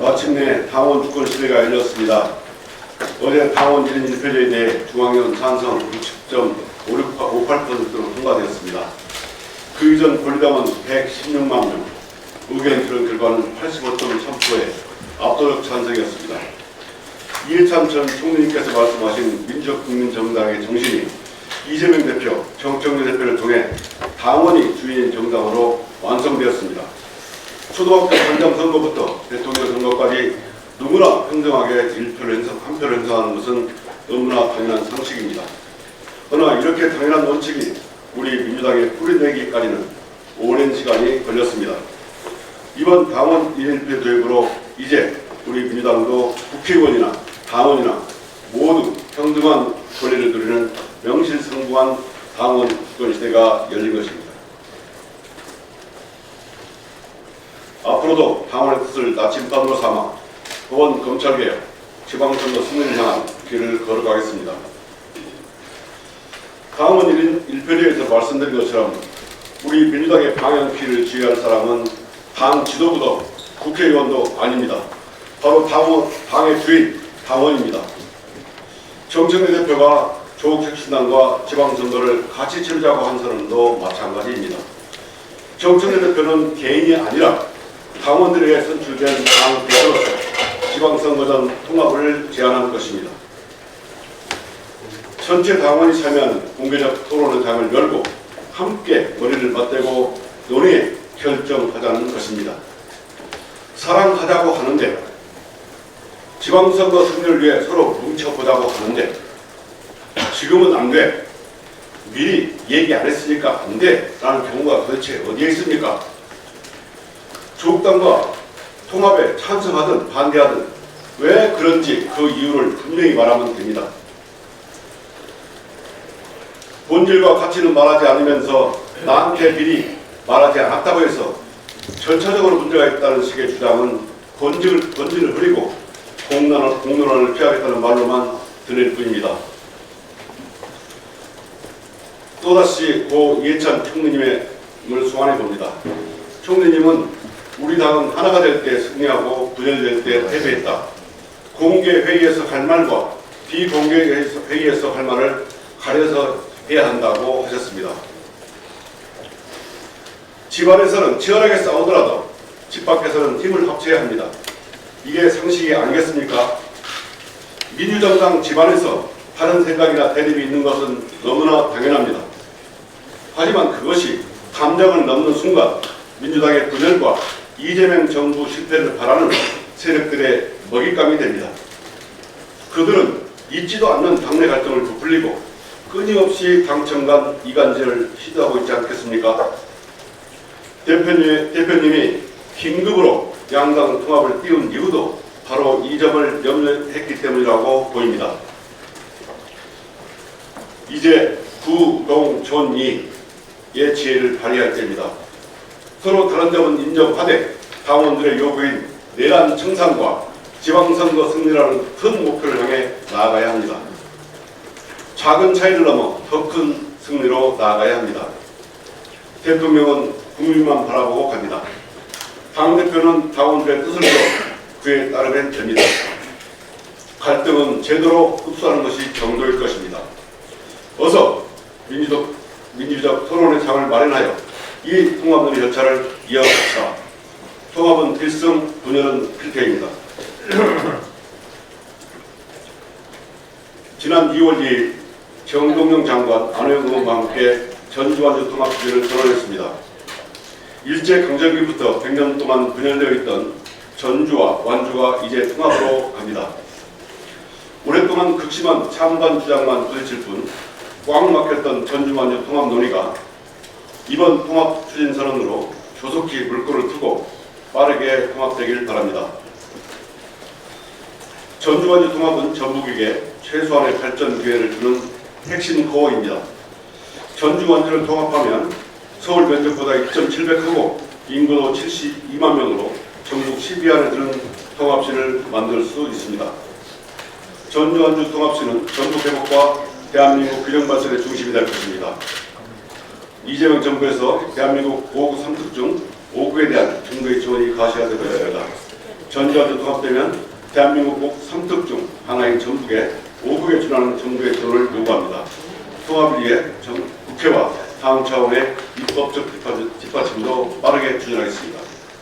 마침내 당원 주권 시대가 열렸습니다. 어제 당원 1인 1표제에 대해 중앙위원 찬성 60.58%로 통과되었습니다. 그 이전 권리당원 116만 명, 의견 수렴 결과는 85.3%의 압도적 찬성이었습니다. 이해찬 전 총리님께서 말씀하신 민주적 국민정당의 정신이 이재명 대표, 정청래 대표를 통해 당원이 주인인 정당으로 완성되었습니다. 초등학교 현장 선거부터 대통령 선거까지 누구나 평등하게 일표를 행사, 한 표를 행사하는 것은 너무나 당연한 상식입니다. 그러나 이렇게 당연한 원칙이 우리 민주당에 뿌리내기까지는 오랜 시간이 걸렸습니다. 이번 당원 1인표 도입으로 이제 우리 민주당도 국회의원이나 당원이나 모두 평등한 권리를 누리는 명실상부한 당원 시대가 열린 것입니다. 앞으로도 당원의 뜻을 나침반으로 삼아 법원 검찰개혁, 지방선거 승리를 향한 길을 걸어가겠습니다. 당원 1인 1표제에서 말씀드린 것처럼 우리 민주당의 방향키를 지휘할 사람은 당 지도부도 국회의원도 아닙니다. 바로 당원, 당의 주인, 당원입니다. 정청래 대표가 조국혁 신당과 지방선거를 같이 치르자고 한 사람도 마찬가지입니다. 정청래 대표는 개인이 아니라 당원들에게 선출된 당 대표로서 지방선거전 통합을 제안한 것입니다. 전체 당원이 참여하는 공개적 토론의 장을 열고 함께 머리를 맞대고 논의해 결정하자는 것입니다. 사랑하자고 하는데 지방선거 승리를 위해 서로 뭉쳐보자고 하는데 지금은 안 돼. 미리 얘기 안 했으니까 안 돼. 라는 경우가 도대체 어디에 있습니까? 조국당과 통합에 찬성하든 반대하든 왜 그런지 그 이유를 분명히 말하면 됩니다. 본질과 가치는 말하지 않으면서 나한테 미리 말하지 않았다고 해서 절차적으로 문제가 있다는 식의 주장은 본질을, 본질을 흐리고 공론을, 공론을 피하겠다는 말로만 들릴 뿐입니다. 또다시 고 이해찬 총리님을 소환해 봅니다. 총리님은 우리 당은 하나가 될 때 승리하고 분열될 때 패배했다. 공개 회의에서 할 말과 비공개 회의에서- 할 말을 가려서 해야 한다고 하셨습니다. 집안에서는 치열하게 싸우더라도 집 밖에서는 힘을 합쳐야 합니다. 이게 상식이 아니겠습니까? 민주정당 집안에서 다른 생각이나 대립이 있는 것은 너무나 당연합니다. 하지만 그것이 감정을 넘는 순간 민주당의 분열과 이재명 정부 실패를 바라는 세력들의 먹잇감이 됩니다. 그들은 잊지도 않는 당내 갈등을 부풀리고 끊임없이 당청 간 이간질을 시도하고 있지 않겠습니까? 대표님, 대표님이 긴급으로 양당 통합을 띄운 이유도 바로 이 점을 염려했기 때문이라고 보입니다. 이제 구동존이의 지혜를 발휘할 때입니다. 서로 다른 점은 인정하되 당원들의 요구인 내란 청산과 지방선거 승리라는 큰 목표를 향해 나아가야 합니다. 작은 차이를 넘어 더 큰 승리로 나아가야 합니다. 대통령은 국민만 바라보고 갑니다. 당대표는 당원들의 뜻을 도 그에 따르면 됩니다. 갈등은 제대로 흡수하는 것이 정도일 것입니다. 어서 민주적, 민주적 토론의 장을 마련하여 이 통합론의 절차를 이어갑시다. 통합은 필승, 분열은 필패입니다. 지난 2월 2일 정동영 장관, 안호영 의원과 함께 전주완주 통합 주제를 토론했습니다. 일제 강점기부터 100년 동안 분열되어 있던 전주와 완주가 이제 통합으로 갑니다. 오랫동안 극심한 찬반 주장만 부딪힐 뿐 꽉 막혔던 전주 완주 통합 논의가 이번 통합 추진 선언으로 조속히 물꼬를 트고 빠르게 통합되길 바랍니다. 전주 완주 통합은 전북에게 최소한의 발전 기회를 주는 핵심 코어입니다. 전주 완주를 통합하면 서울 면적보다 2.7배 크고 인구도 72만 명으로 전국 10위 안에 드는 통합시를 만들 수 있습니다. 전주 완주 통합시는 전국 회복과 대한민국 균형 발전의 중심이 될 것입니다. 이재명 정부에서 대한민국 5구 3특 중 5구에 대한 정부의 지원이 가시화될 것입니다. 전자도 통합되면 대한민국 국 3특 중 하나인 전북에 5국에 준하는 정부의 지원을 요구합니다. 통합을 위해 정- 국회와 다음 차원의 입법적 뒷받- 뒷받침도 빠르게 추진하겠습니다.